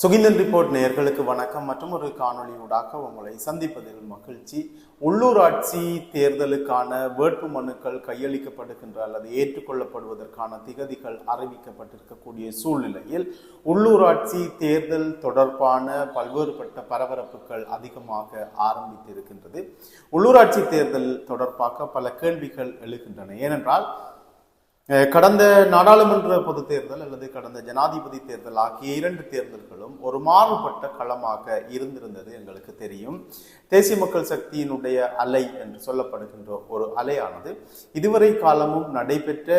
Suginthan report நேயர்களுக்கு வணக்கம் மற்றும் ஒரு காணொளியூடாக உங்களை சந்திப்பதில் மகிழ்ச்சி. உள்ளூராட்சி தேர்தலுக்கான வேட்பு மனுக்கள் கையளிக்கப்படுகின்ற அல்லது ஏற்றுக்கொள்ளப்படுவதற்கான திகதிகள் அறிவிக்கப்பட்டிருக்கக்கூடிய சூழ்நிலையில் உள்ளூராட்சி தேர்தல் தொடர்பான பல்வேறுபட்ட பரபரப்புகள் அதிகமாக ஆரம்பித்திருக்கின்றது. உள்ளூராட்சி தேர்தல் தொடர்பாக பல கேள்விகள் எழுகின்றன. ஏனென்றால் கடந்த நாடாளுமன்ற பொது தேர்தல் அல்லது கடந்த ஜனாதிபதி தேர்தல் ஆகிய இரண்டு தேர்தல்களும் ஒரு மாறுபட்ட களமாக இருந்திருந்தது எங்களுக்கு தெரியும். தேசிய மக்கள் சக்தியினுடைய அலை என்று சொல்லப்படுகின்ற ஒரு அலையானது இதுவரை காலமும் நடைபெற்ற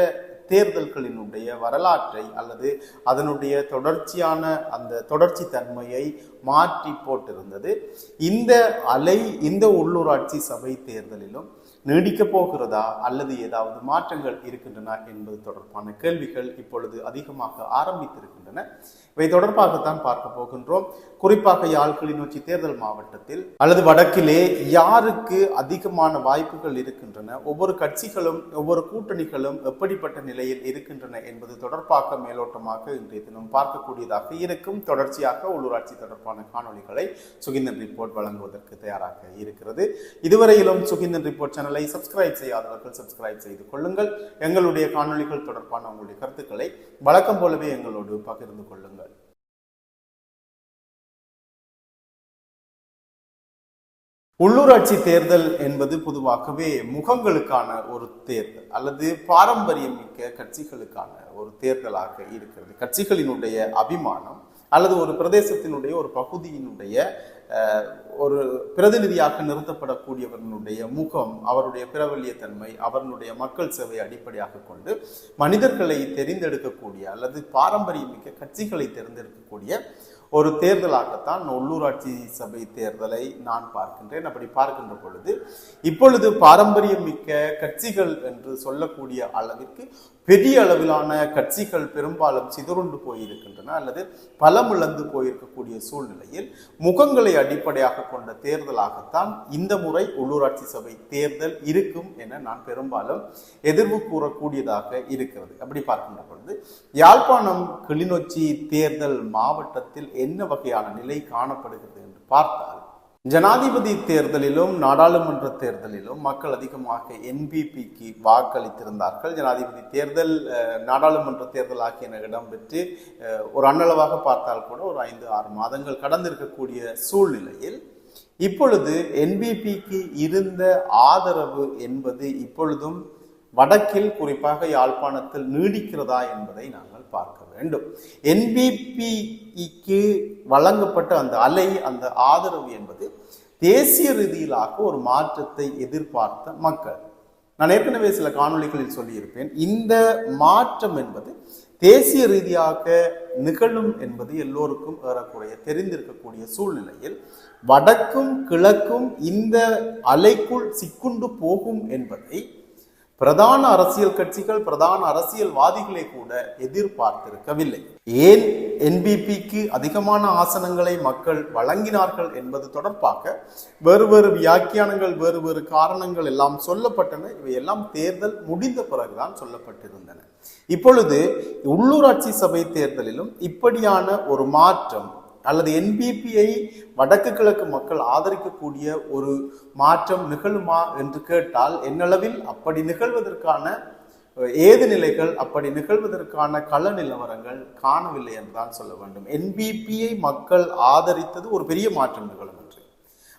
தேர்தல்களினுடைய வரலாற்றை அல்லது அதனுடைய தொடர்ச்சியான அந்த தொடர்ச்சி தன்மையை மாற்றி போட்டிருந்தது. இந்த அலை இந்த உள்ளூராட்சி சபை தேர்தலிலும் நீடிக்க போகிறதா அல்லது ஏதாவது மாற்றங்கள் இருக்கின்றன என்பது தொடர்பான கேள்விகள் இப்பொழுது அதிகமாக ஆரம்பித்திருக்கின்றன. இவை தொடர்பாகத்தான் பார்க்க போகின்றோம். குறிப்பாக யாழ் கிளிநொச்சி தேர்தல் மாவட்டத்தில் அல்லது வடக்கிலே யாருக்கு அதிகமான வாய்ப்புகள் இருக்கின்றன ஒவ்வொரு கட்சிகளும் ஒவ்வொரு கூட்டணிகளும் எப்படிப்பட்ட நிலையில் இருக்கின்றன என்பது தொடர்பாக மேலோட்டமாக இன்றைய தினம் பார்க்கக்கூடியதாக இருக்கும். தொடர்ச்சியாக உள்ளூராட்சி தொடர்பான காணொளிகளை சுகிந்தன் ரிப்போர்ட் வழங்குவதற்கு தயாராக இருக்கிறது. இதுவரையிலும் சுகிந்தன் ரிப்போர்ட் சேனலை சப்ஸ்கிரைப் செய்யாதவர்கள் சப்ஸ்கிரைப் செய்து கொள்ளுங்கள். எங்களுடைய காணொலிகள் தொடர்பான உங்களுடைய கருத்துக்களை வழக்கம் போலவே எங்களோடு பகிர்ந்து கொள்ளுங்கள். உள்ளூராட்சி தேர்தல் என்பது பொதுவாகவே முகங்களுக்கான ஒரு தேர்தல் அல்லது பாரம்பரியமிக்க கட்சிகளுக்கான ஒரு தேர்தலாக இருக்கிறது. கட்சிகளினுடைய அபிமானம் அல்லது ஒரு பிரதேசத்தினுடைய ஒரு பகுதியினுடைய ஒரு பிரதிநிதியாக நிறுத்தப்படக்கூடியவர்களுடைய முகம் அவருடைய பிரபல்யத்தன்மை அவர்களுடைய மக்கள் சேவை அடிப்படையாக கொண்டு மனிதர்களை தெரிந்தெடுக்கக்கூடிய அல்லது பாரம்பரியமிக்க கட்சிகளை தேர்ந்தெடுக்கக்கூடிய ஒரு தேர்தலாகத்தான் உள்ளூராட்சி சபை தேர்தலை நான் பார்க்கின்றேன். அப்படி பார்க்கின்ற பொழுது இப்பொழுது பாரம்பரியம் மிக்க கட்சிகள் என்று சொல்லக்கூடிய அளவிற்கு பெரிய அளவிலான கட்சிகள் பெரும்பாலும் சிதறுண்டு போயிருக்கின்றன அல்லது பலமிழந்து போயிருக்கக்கூடிய சூழ்நிலையில் முகங்களை அடிப்படையாக கொண்ட தேர்தலாகத்தான் இந்த முறை உள்ளூராட்சி சபை தேர்தல் இருக்கும் என நான் பெரும்பாலும் எதிர்வு கூறக்கூடியதாக இருக்கிறது. அப்படி பார்க்கின்ற பொழுது யாழ்ப்பாணம் கிளிநொச்சி தேர்தல் மாவட்டத்தில் என்ன வகையான நிலை காணப்படுகிறது என்று பார்த்தால் ஜனாதிபதி தேர்தலிலும் நாடாளுமன்ற தேர்தலிலும் மக்கள் அதிகமாக என்பிபிக்கு வாக்களித்திருந்தார்கள். ஜனாதிபதி தேர்தல் நாடாளுமன்ற தேர்தல் ஆகியன இடம்பெற்று ஒரு அன்னளவாக பார்த்தால் கூட ஒரு ஐந்து ஆறு மாதங்கள் கடந்திருக்கக்கூடிய சூழ்நிலையில் இப்பொழுது என்பிபிக்கு இருந்த ஆதரவு என்பது இப்பொழுதும் வடக்கில் குறிப்பாக யாழ்ப்பாணத்தில் நீடிக்கிறதா என்பதை நாங்கள் பார்க்க வேண்டும். என்பிபிக்கு வழங்கப்பட்ட அந்த அலை அந்த ஆதரவு என்பது தேசிய ரீதியிலாக ஒரு மாற்றத்தை எதிர்பார்த்த மக்கள். நான் ஏற்கனவே சில காணொளிகளில் சொல்லியிருப்பேன் இந்த மாற்றம் என்பது தேசிய ரீதியாக நிகழும் என்பது எல்லோருக்கும் ஏறக்குறைய தெரிந்திருக்கக்கூடிய சூழ்நிலையில் வடக்கும் கிழக்கும் இந்த அலைக்குள் சிக்குண்டு போகும் என்பதை பிரதான அரசியல் கட்சிகள் பிரதான அரசியல்வாதிகளை கூட எதிர்பார்த்திருக்கவில்லை. ஏன் என்பிபிக்கு அதிகமான ஆசனங்களை மக்கள் வழங்கினார்கள் என்பது தொடர்பாக வேறு வேறு வியாக்கியானங்கள் வேறு வேறு காரணங்கள் எல்லாம் சொல்லப்பட்டன. இவையெல்லாம் தேர்தல் முடிந்த பிறகுதான் சொல்லப்பட்டிருந்தன. இப்பொழுது உள்ளூராட்சி சபை தேர்தலிலும் இப்படியான ஒரு மாற்றம் அல்லது என்பிபியை வடக்கு கிழக்கு மக்கள் ஆதரிக்கக்கூடிய ஒரு மாற்றம் நிகழுமா என்று கேட்டால் என்னளவில் அப்படி நிகழ்வதற்கான ஏது நிலைகள் அப்படி நிகழ்வதற்கான கள நிலவரங்கள் காணவில்லை என்றுதான் சொல்ல வேண்டும். என்பிபியை மக்கள் ஆதரித்தது ஒரு பெரிய மாற்றம் நிகழும் என்று.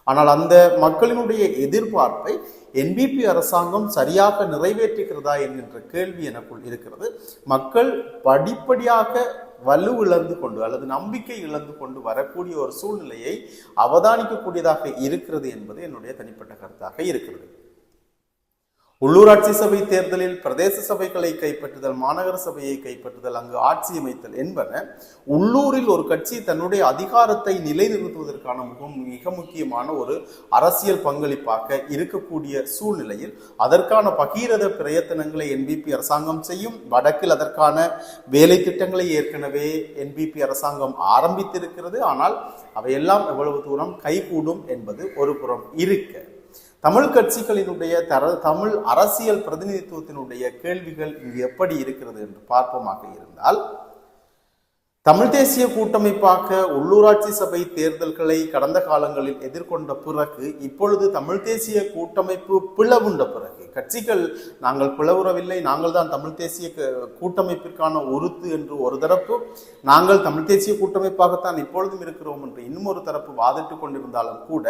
ஆனால் அந்த மக்களினுடைய எதிர்பார்ப்பை என்பிபி அரசாங்கம் சரியாக நிறைவேற்றுகிறதா என்கின்ற கேள்வி எனக்குள் இருக்கிறது. மக்கள் படிப்படியாக வலு கொண்டு அல்லது நம்பிக்கை இழந்து கொண்டு வரக்கூடிய ஒரு சூழ்நிலையை அவதானிக்கக்கூடியதாக இருக்கிறது என்பது என்னுடைய தனிப்பட்ட கருத்தாக இருக்கிறது. உள்ளூராட்சி சபை தேர்தலில் பிரதேச சபைகளை கைப்பற்றுதல் மாநகர சபையை கைப்பற்றுதல் அங்கு ஆட்சி அமைத்தல் என்பன உள்ளூரில் ஒரு கட்சி தன்னுடைய அதிகாரத்தை நிலைநிறுத்துவதற்கான மிக மிக முக்கியமான ஒரு அரசியல் பங்களிப்பாக இருக்கக்கூடிய சூழ்நிலையில் அதற்கான பகீரத பிரயத்தனங்களை என்பிபி அரசாங்கம் செய்யும் வடக்கில் அதற்கான வேலை திட்டங்களை ஏற்கனவே என்பிபி அரசாங்கம் ஆரம்பித்திருக்கிறது. ஆனால் அவையெல்லாம் எவ்வளவு தூரம் கைகூடும் என்பது ஒரு புறம் இருக்க தமிழ் கட்சிகளினுடைய தர தமிழ் அரசியல் பிரதிநிதித்துவத்தினுடைய கேள்விகள் இங்கு எப்படி இருக்கிறது என்று பார்ப்போமாக இருந்தால் தமிழ் தேசிய கூட்டமைப்பாக உள்ளூராட்சி சபை தேர்தல்களை கடந்த காலங்களில் எதிர்கொண்ட பிறகு இப்பொழுது தமிழ் தேசிய கூட்டமைப்பு பிளவுண்ட பிறகு கட்சிகள் நாங்கள் பிளவுறவில்லை நாங்கள் தான் தமிழ் தேசிய க- கூட்டமைப்பிற்கான உறுத்து என்று ஒரு தரப்பு நாங்கள் தமிழ் தேசிய கூட்டமைப்பாகத்தான் இப்பொழுதும் இருக்கிறோம் என்று இன்னும் ஒரு தரப்பு வாதிட்டுக் கொண்டிருந்தாலும் கூட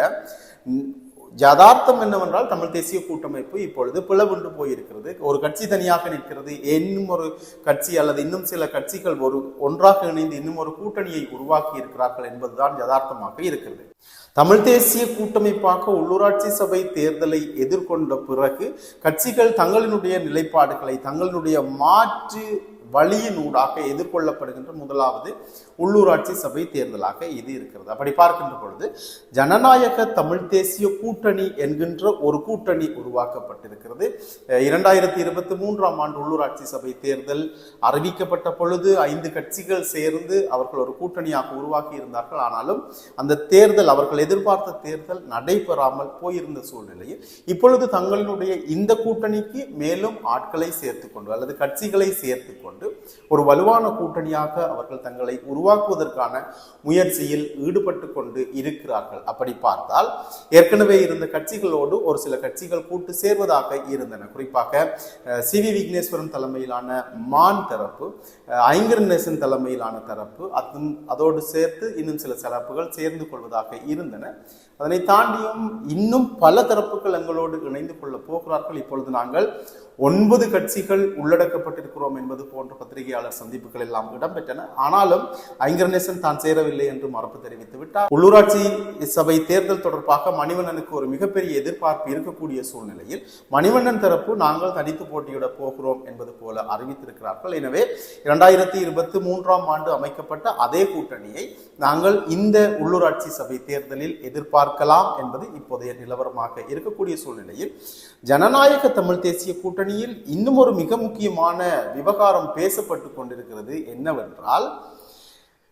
யதார்த்தம் என்னவென்றால் தமிழ் தேசிய கூட்டமைப்பு இப்பொழுது பிளவுண்டு போயிருக்கிறது. ஒரு கட்சி தனியாக நிற்கிறது. இன்னும் ஒரு கட்சி அல்லது இன்னும் சில கட்சிகள் ஒரு ஒன்றாக இணைந்து இன்னும் ஒரு கூட்டணியை உருவாக்கி இருக்கிறார்கள் என்பதுதான் யதார்த்தமாக இருக்கிறது. தமிழ் தேசிய கூட்டமைப்பாக உள்ளூராட்சி சபை தேர்தலை எதிர்கொண்ட பிறகு கட்சிகள் தங்களினுடைய நிலைப்பாடுகளை தங்களினுடைய மாற்று வழியினூடாக எதிர்கொள்ளப்படுகின்ற முதலாவது உள்ளூராட்சி சபை தேர்தலாக இது இருக்கிறது. அப்படி பார்க்கின்ற பொழுது ஜனநாயக தமிழ் தேசிய கூட்டணி என்கின்ற ஒரு கூட்டணி உருவாக்கப்பட்டிருக்கிறது. இரண்டாயிரத்தி இருபத்தி மூன்றாம் ஆண்டு உள்ளூராட்சி சபை தேர்தல் அறிவிக்கப்பட்ட பொழுது ஐந்து கட்சிகள் சேர்ந்து அவர்கள் ஒரு கூட்டணியாக உருவாக்கி இருந்தார்கள். ஆனாலும் அந்த தேர்தல் அவர்கள் எதிர்பார்த்த தேர்தல் நடைபெறாமல் போயிருந்த சூழ்நிலையில் இப்பொழுது தங்களினுடைய இந்த கூட்டணிக்கு மேலும் ஆட்களை சேர்த்துக்கொண்டு அல்லது கட்சிகளை சேர்த்துக்கொண்டு ஒரு வலுவான கூட்டணியாக அவர்கள் தங்களை உருவாக்குவதற்கான முயற்சியில் ஈடுபட்டு கொண்டு இருக்கிறார்கள். அப்படி பார்த்தால் ஏற்கனவே இருந்த கட்சிகளோடு ஒரு சில கட்சிகள் கூட்டு சேர்வதாக இருந்தன. குறிப்பாக சி வி விக்னேஸ்வரன் தலைமையிலான மான் தரப்பு அஹ், ஐங்கரநேசன் தலைமையிலான தரப்பு அது அதோடு சேர்த்து இன்னும் சில தரப்புகள் சேர்ந்து கொள்வதாக இருந்தன. அதனை தாண்டியும் இன்னும் பல தரப்புகள் எங்களோடு இணைந்து கொள்ள போகிறார்கள். இப்பொழுது நாங்கள் ஒன்பது கட்சிகள் உள்ளடக்கப்பட்டிருக்கிறோம் என்பது போன்ற பத்திரிகையாளர் சந்திப்புகள் எல்லாம் இடம்பெற்றன. ஆனாலும் ஐங்கரநேசன் தான் சேரவில்லை என்று மறுப்பு தெரிவித்து விட்டார். உள்ளூராட்சி சபை தேர்தல் தொடர்பாக மணிவண்ணனுக்கு ஒரு மிகப்பெரிய எதிர்பார்ப்பு இருக்கக்கூடிய சூழ்நிலையில் மணிவண்ணன் தரப்பு நாங்கள் தனித்து போட்டியிட போகிறோம் என்பது போல அறிவித்திருக்கிறார்கள். எனவே இரண்டாயிரத்தி இருபத்தி மூன்றாம் ஆண்டு அமைக்கப்பட்ட அதே கூட்டணியை நாங்கள் இந்த உள்ளூராட்சி சபை தேர்தலில் பார்க்கலாம் என்பது இப்போதைய நிலவரமாக இருக்கக்கூடிய சூழ்நிலையில் ஜனநாயக தமிழ் தேசிய கூட்டணியில் இன்னும் ஒரு மிக முக்கியமான விவகாரம் பேசப்பட்டு கொண்டிருக்கிறது என்னவென்றால்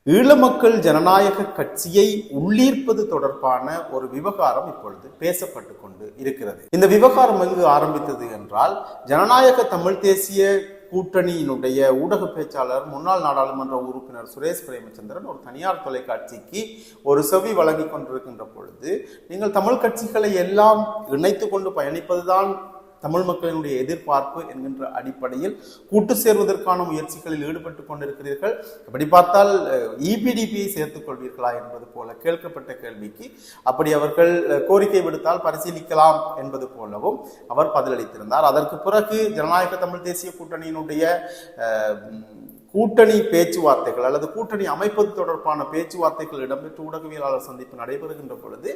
ஈழமக்கள் ஜனநாயக கட்சியை உள்ளீர்ப்பது தொடர்பான ஒரு விவகாரம் இப்பொழுது பேசப்பட்டு கொண்டு இருக்கிறது. இந்த விவகாரம் எங்கு ஆரம்பித்தது என்றால் ஜனநாயக தமிழ் தேசிய கூட்டணியினுடைய ஊடக பேச்சாளர் முன்னாள் நாடாளுமன்ற உறுப்பினர் சுரேஷ் பிரேமச்சந்திரன் ஒரு தனியார் தொலைக்காட்சிக்கு ஒரு செவி வழங்கி கொண்டிருக்கின்ற பொழுது நீங்கள் தமிழ் கட்சிகளை எல்லாம் இணைத்து கொண்டு பயணிப்பதுதான் தமிழ் மக்களினுடைய எதிர்பார்ப்பு என்கின்ற அடிப்படையில் கூட்டு சேர்வதற்கான முயற்சிகளில் ஈடுபட்டு கொண்டிருக்கிறீர்கள். அப்படி பார்த்தால் இபிடிபியை சேர்த்துக் கொள்வீர்களா என்பது போல கேட்கப்பட்ட கேள்விக்கு அப்படி அவர்கள் கோரிக்கை விடுத்தால் பரிசீலிக்கலாம் என்பது போலவும் அவர் பதிலளித்திருந்தார். அதற்கு பிறகு ஜனநாயக தமிழ் தேசிய கூட்டணியினுடைய கூட்டணி பேச்சுவார்த்தைகள் அல்லது கூட்டணி அமைப்பது தொடர்பான பேச்சுவார்த்தைகள் இடம்பெற்று ஊடகவியலாளர் சந்திப்பு நடைபெறுகின்ற பொழுது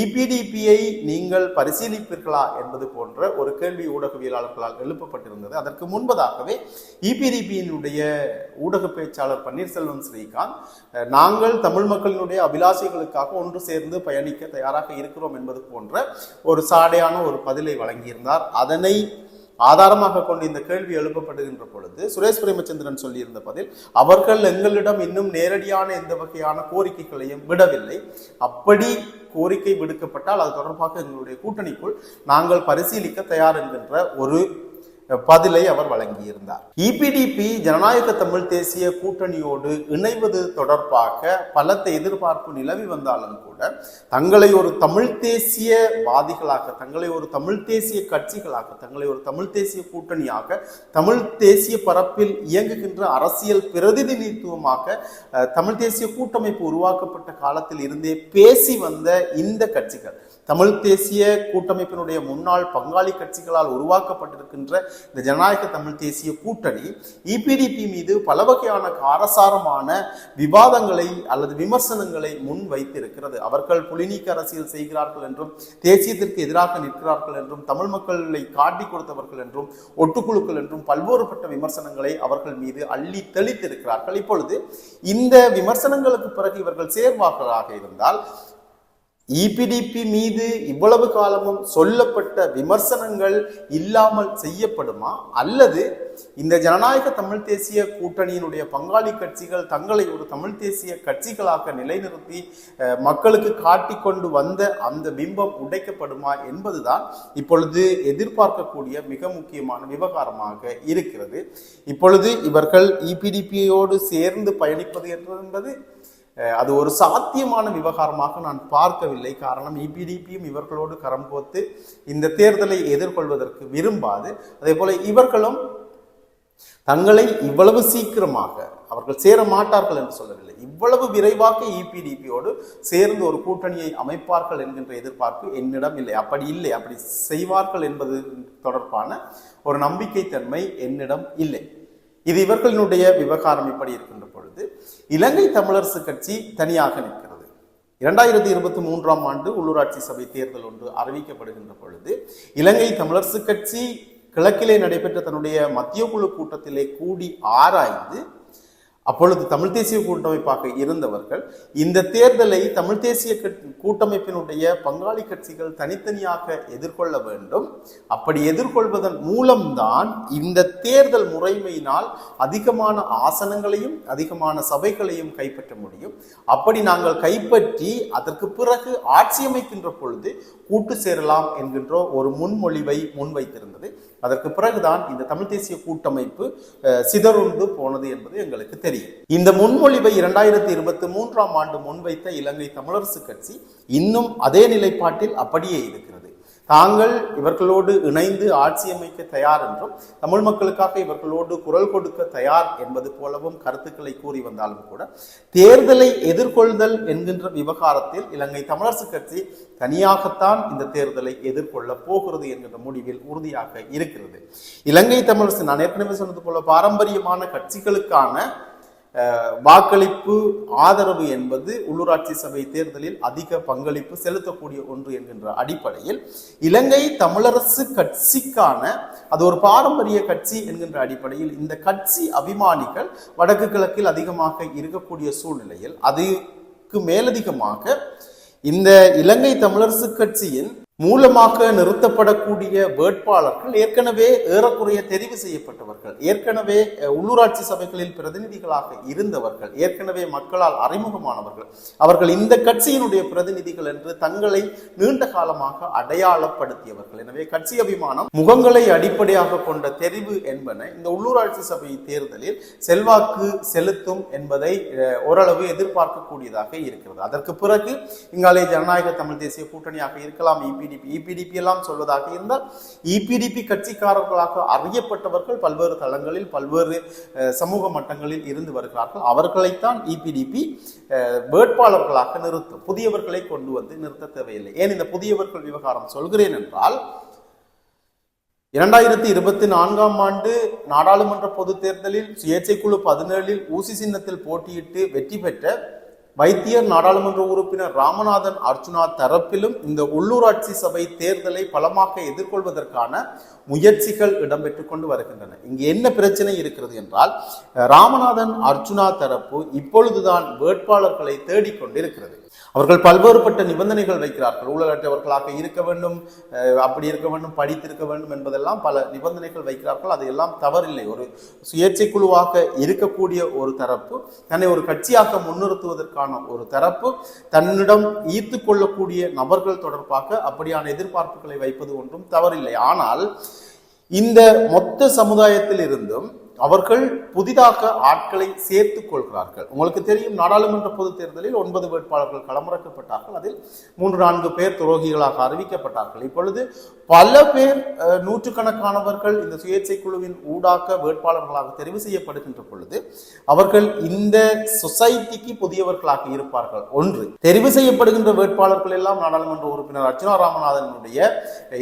இபிடிபியை நீங்கள் பரிசீலிப்பீர்களா என்பது போன்ற ஒரு கேள்வி ஊடகவியலாளர்களால் எழுப்பப்பட்டிருந்தது. அதற்கு முன்பதாகவே இபிடிபியினுடைய ஊடக பேச்சாளர் பன்னீர்செல்வம் ஸ்ரீகாந்த் நாங்கள் தமிழ் மக்களினுடைய அபிலாஷைகளுக்காக ஒன்று சேர்ந்து பயணிக்க தயாராக இருக்கிறோம் என்பது போன்ற ஒரு சாடையான ஒரு பதிலை வழங்கியிருந்தார். அதனை ஆதாரமாக கொண்டு இந்த கேள்வி எழுப்பப்படுகின்ற பொழுது சுரேஷ் பிரேமச்சந்திரன் சொல்லியிருந்த பதில் அவர்கள் எங்களிடம் இன்னும் நேரடியான எந்த வகையான கோரிக்கைகளையும் விடவில்லை. அப்படி கோரிக்கை விடுக்கப்பட்டால் அது தொடர்பாக எங்களுடைய கூட்டணிக்குள் நாங்கள் பரிசீலிக்க தயார் என்கின்ற ஒரு பதிலை அவர் வழங்கியிருந்தார். இபிடிபி ஜனநாயக தமிழ் தேசிய கூட்டணியோடு இணைவது தொடர்பாக பலத்த எதிர்பார்ப்பு நிலவி வந்தாலும் கூட தங்களை ஒரு தமிழ் தேசிய வாதிகளாக தங்களை ஒரு தமிழ் தேசிய கட்சிகளாக தங்களை ஒரு தமிழ் தேசிய கூட்டணியாக தமிழ் தேசிய பரப்பில் இயங்குகின்ற அரசியல் பிரதிநிதித்துவமாக தமிழ் தேசிய கூட்டமைப்பு உருவாக்கப்பட்ட காலத்தில் இருந்தே பேசி வந்த இந்த கட்சிகள் தமிழ் தேசிய கூட்டமைப்பினுடைய முன்னாள் பங்காளி கட்சிகளால் உருவாக்கப்பட்டிருக்கின்ற இந்த ஜனநாயக தமிழ் தேசிய கூட்டணி இபிடிபி மீது பல வகையான காரசாரமான விவாதங்களை அல்லது விமர்சனங்களை முன் வைத்திருக்கிறது. அவர்கள் புலிநீக்க அரசியல் செய்கிறார்கள் என்றும் தேசியத்திற்கு எதிராக நிற்கிறார்கள் என்றும் தமிழ் மக்களை காட்டி கொடுத்தவர்கள் என்றும் ஒட்டுக்குழுக்கள் என்றும் பல்வேறுபட்ட விமர்சனங்களை அவர்கள் மீது அள்ளி தெளித்திருக்கிறார்கள். இப்பொழுது இந்த விமர்சனங்களுக்கு பிறகு இவர்கள் சேர்வார்களாக இருந்தால் இபிடிபி மீது இவ்வளவு காலமும் சொல்லப்பட்ட விமர்சனங்கள் இல்லாமல் செய்யப்படுமா? அல்லது இந்த ஜனநாயக தமிழ் தேசிய கூட்டணியினுடைய பங்காளி கட்சிகள் தங்களை ஒரு தமிழ் தேசிய கட்சிகளாக நிலைநிறுத்தி மக்களுக்கு காட்டிக்கொண்டு வந்த அந்த பிம்பம் உடைக்கப்படுமா என்பதுதான் இப்பொழுது எதிர்பார்க்கக்கூடிய மிக முக்கியமான விவகாரமாக இருக்கிறது. இப்பொழுது இவர்கள் இபிடிபியோடு சேர்ந்து பயணிப்பது என்பது அது ஒரு சாத்தியமான விவகாரமாக நான் பார்க்கவில்லை. காரணம் இபிடிபியும் இவர்களோடு கரம் கோத்து இந்த தேர்தலை எதிர்கொள்வதற்கு விரும்பாது. அதே போல இவர்களும் தங்களை இவ்வளவு சீக்கிரமாக அவர்கள் சேர மாட்டார்கள் என்று சொல்லவில்லை. இவ்வளவு விரைவாக இபிடிபியோடு சேர்ந்து ஒரு கூட்டணியை அமைப்பார்கள் என்கின்ற எதிர்பார்ப்பு என்னிடம் இல்லை. அப்படி இல்லை. அப்படி செய்வார்கள் என்பது தொடர்பான ஒரு நம்பிக்கை தன்மை என்னிடம் இல்லை. இது இவர்களினுடைய விவகாரம் இப்படி இருக்கின்ற இலங்கை தமிழரசு கட்சி தனியாக நிற்கிறது. இரண்டாயிரத்தி இருபத்தி மூன்றாம் ஆண்டு உள்ளூராட்சி சபை தேர்தல் ஒன்று அறிவிக்கப்படுகின்ற பொழுது இலங்கை தமிழரசு கட்சி கிழக்கிலே நடைபெற்ற தன்னுடைய மத்திய குழு கூட்டத்திலே கூடி ஆராய்ந்து அப்பொழுது தமிழ் தேசிய கூட்டமைப்பாக இருந்தவர்கள் இந்த தேர்தலை தமிழ் தேசிய கட்- கூட்டமைப்பினுடைய பங்காளி கட்சிகள் தனித்தனியாக எதிர்கொள்ள வேண்டும். அப்படி எதிர்கொள்வதன் மூலம்தான் இந்த தேர்தல் முறைமையினால் அதிகமான ஆசனங்களையும் அதிகமான சபைகளையும் கைப்பற்ற முடியும். அப்படி நாங்கள் கைப்பற்றி அதற்கு பிறகு ஆட்சி அமைக்கின்ற பொழுது கூட்டு சேரலாம் என்கின்ற ஒரு முன்மொழிவை முன்வைத்திருந்தது. அதற்கு பிறகுதான் இந்த தமிழ் தேசிய கூட்டமைப்பு அஹ், சிதறுண்டு போனது என்பது எங்களுக்கு தெரியும். இந்த முன்மொழிவை இரண்டாயிரத்தி இருபத்தி மூன்றாம் ஆண்டு முன்வைத்த இலங்கை தமிழரசு கட்சி இன்னும் அதே நிலைப்பாட்டில் அப்படியே இருக்கிறது. தாங்கள் இவர்களோடு இணைந்து ஆட்சி அமைக்க தயார் என்றும் தமிழ் மக்களுக்காக இவர்களோடு குரல் கொடுக்க தயார் என்பது போலவும் கருத்துக்களை கூறி வந்தாலும் கூட தேர்தலை எதிர்கொள்தல் என்கின்ற விவகாரத்தில் இலங்கை தமிழரசு கட்சி தனியாகத்தான் இந்த தேர்தலை எதிர்கொள்ள போகிறது என்கின்ற முடிவில் உறுதியாக இருக்கிறது. இலங்கை தமிழரசு நான் ஏற்கனவே சொன்னது போல பாரம்பரியமான கட்சிகளுக்கான வாக்களிப்பு ஆதரவு என்பது உள்ளூராட்சி சபை தேர்தலில் அதிக பங்களிப்பு செலுத்தக்கூடிய ஒன்று என்கின்ற அடிப்படையில் இலங்கை தமிழரசு கட்சிக்கான அது ஒரு பாரம்பரிய கட்சி என்கின்ற அடிப்படையில் இந்த கட்சி அபிமானிகள் வடக்கு கிழக்கில் அதிகமாக இருக்கக்கூடிய சூழ்நிலையில் அதுக்கு மேலதிகமாக இந்த இலங்கை தமிழரசு கட்சியின் மூலமாக நிறுத்தப்படக்கூடிய வேட்பாளர்கள் ஏற்கனவே ஏறக்குறைய தெரிவு செய்யப்பட்டவர்கள் ஏற்கனவே உள்ளூராட்சி சபைகளில் பிரதிநிதிகளாக இருந்தவர்கள் ஏற்கனவே மக்களால் அறிமுகமானவர்கள். அவர்கள் இந்த கட்சியினுடைய பிரதிநிதிகள் என்று தங்களை நீண்ட காலமாக அடையாளப்படுத்தியவர்கள். எனவே கட்சி அபிமானம் முகங்களை அடிப்படையாக கொண்ட தெரிவு என்பன இந்த உள்ளூராட்சி சபை தேர்தலில் செல்வாக்கு செலுத்தும் என்பதை ஓரளவு எதிர்பார்க்கக்கூடியதாக இருக்கிறது. அதற்கு பிறகு இங்காலே ஜனநாயக தமிழ் தேசிய கூட்டணியாக இருக்கலாம் இபிடிபி இபிடிபி எல்லாம் சொல்வதாக இருந்தால் இபிடிபி கட்சிக்காரர்களாக அறியப்பட்டவர்கள் பல்வேறு தளங்களில் பல்வேறு சமூக மட்டங்களில் இருந்து வருகிறார்கள். அவர்களைத்தான் இபிடிபி வேட்பாளர்களாக நிறுத்தும். புதியவர்களை கொண்டு வந்து நிறுத்த தேவையில்லை. ஏன் இந்த புதியவர்கள் விவகாரம் சொல்கிறேன் என்றால் இரண்டாயிரத்தி இருபத்தி நான்காம் ஆண்டு நாடாளுமன்ற பொதுத் தேர்தலில் சுயேட்சை குழு பதினேழில் ஊசி சின்னத்தில் போட்டியிட்டு வெற்றி பெற்ற வைத்தியர் நாடாளுமன்ற உறுப்பினர் ராமநாதன் அர்ச்சுனா தரப்பிலும் இந்த உள்ளூராட்சி சபை தேர்தலை பலமாக எதிர்கொள்வதற்கான முயற்சிகள் இடம்பெற்று கொண்டு வருகின்றன. இங்கு என்ன பிரச்சனை இருக்கிறது என்றால் ராமநாதன் அர்ச்சுனா தரப்பு இப்பொழுதுதான் வேட்பாளர்களை தேடிக்கொண்டிருக்கிறது. அவர்கள் பல்வேறுபட்ட நிபந்தனைகள் வைக்கிறார்கள். ஊழலற்றவர்களாக இருக்க வேண்டும் அப்படி இருக்க வேண்டும் படித்திருக்க வேண்டும் என்பதெல்லாம் பல நிபந்தனைகள் வைக்கிறார்கள். அது எல்லாம் தவறில்லை. ஒரு சுயேட்சை குழுவாக இருக்கக்கூடிய ஒரு தரப்பு தன்னை ஒரு கட்சியாக முன்னிறுத்துவதற்கான ஒரு தரப்பு தன்னிடம் ஈர்த்து கொள்ளக்கூடிய நபர்கள் தொடர்பாக அப்படியான எதிர்பார்ப்புகளை வைப்பது ஒன்றும் தவறில்லை. ஆனால் இந்த மொத்த சமுதாயத்தில் இருந்தும் அவர்கள் புதிதாக ஆட்களை சேர்த்துக் கொள்கிறார்கள். உங்களுக்கு தெரியும் நாடாளுமன்ற பொதுத் தேர்தலில் ஒன்பது வேட்பாளர்கள் களமிறக்கப்பட்டார்கள். அதில் மூன்று நான்கு பேர் துரோகிகளாக அறிவிக்கப்பட்டார்கள். இப்பொழுது பல பேர் நூற்றுக்கணக்கானவர்கள் இந்த சுயேட்சை குழுவின் ஊடாக வேட்பாளர்களாக தெரிவு செய்யப்படுகின்ற பொழுது அவர்கள் இந்த சொசைட்டிக்கு புதியவர்களாக இருப்பார்கள். ஒன்று தெரிவு செய்யப்படுகின்ற வேட்பாளர்கள் எல்லாம் நாடாளுமன்ற உறுப்பினர் அர்ச்சனா ராமநாதனுடைய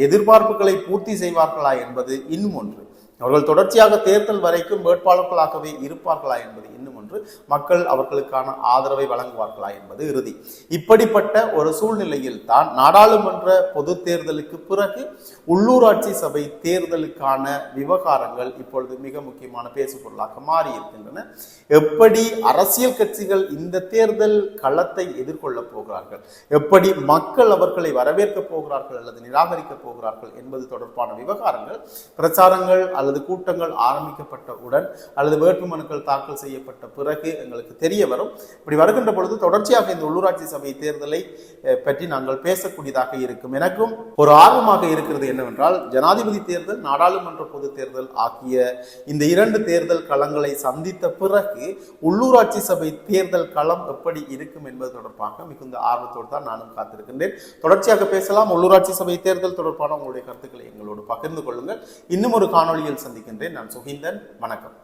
எதிர்பார்ப்புகளை பூர்த்தி செய்வார்களா என்பது. இன்னும் ஒன்று அவர்கள் தொடர்ச்சியாக தேர்தல் வரைக்கும் வேட்பாளர்களாகவே இருப்பார்களா என்பது இன்னும் என்று மக்கள் அவர்களுக்கான ஆதரவை வழங்குவார்களா என்பது இறுதி. இப்படிப்பட்ட ஒரு சூழ்நிலையில் தான் நாடாளுமன்ற பொது தேர்தலுக்கு பிறகு உள்ளூராட்சி சபை தேர்தலுக்கான விவகாரங்கள் இப்பொழுது மிக முக்கியமான பேசுபொருளாக மாறி இருக்கின்றன எப்படி அரசியல் கட்சிகள் இந்த தேர்தல் களத்தை எதிர்கொள்ளப் போகிறார்கள்? எப்படி மக்கள் அவர்களை வரவேற்க போகிறார்கள் அல்லது நிராகரிக்கப் போகிறார்கள் என்பது தொடர்பான விவகாரங்கள் பிரச்சாரங்கள் அல்லது கூட்டங்கள் ஆரம்பிக்கப்பட்டவுடன் அல்லது வேட்புமனுக்கள் தாக்கல் செய்யப்பட்ட பிறகு எங்களுக்கு தெரிய வரும். இப்படி வருகின்ற பொழுது தொடர்ச்சியாக இந்த உள்ளூராட்சி சபை தேர்தலை பற்றி நாங்கள் பேசக்கூடியதாக இருக்கும். எனக்கும் ஒரு ஆர்வமாக இருக்கிறது என்னவென்றால் ஜனாதிபதி தேர்தல் நாடாளுமன்ற பொது தேர்தல் ஆகிய இந்த இரண்டு தேர்தல் களங்களை சந்தித்த பிறகு உள்ளூராட்சி சபை தேர்தல் களம் எப்படி இருக்கும் என்பது தொடர்பாக மிகுந்த ஆர்வத்தோடு தான் நானும் காத்திருக்கின்றேன். தொடர்ச்சியாக பேசலாம். உள்ளூராட்சி சபை தேர்தல் தொடர்பான உங்களுடைய கருத்துக்களை எங்களோடு பகிர்ந்து கொள்ளுங்கள். இன்னும் ஒரு காணொளியில் சந்திக்கின்றேன். நான் சுகிந்தன். வணக்கம்.